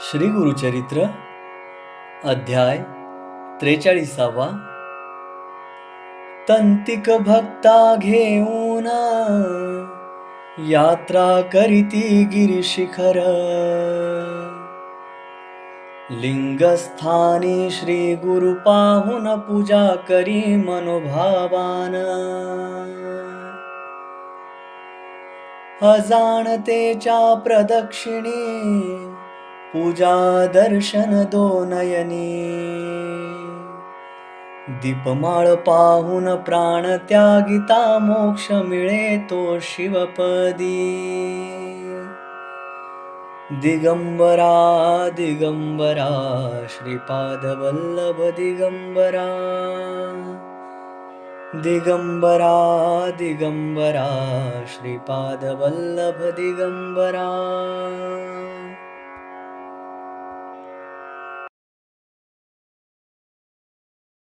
श्री गुरुचरित्र अध्याय त्रेचाळीसावा. तंतिक भक्ता घेऊन यात्रा करीती गिरिशिखर. लिंगस्थानी श्री गुरु पाहुन पूजा करी मनोभावान. अजाणतेच्या प्रदक्षिणी पूजा दर्शन दो नयनी दीपमाळ पाहून प्राण त्यागिता मोक्ष मिळे तो शिवपदी। दिगम्बरादिगम्बरा श्रीपादवल्लभ दिगम्बरा दिगम्बरा दिगम्बरा श्रीपादवल्लभ दिगम्बरा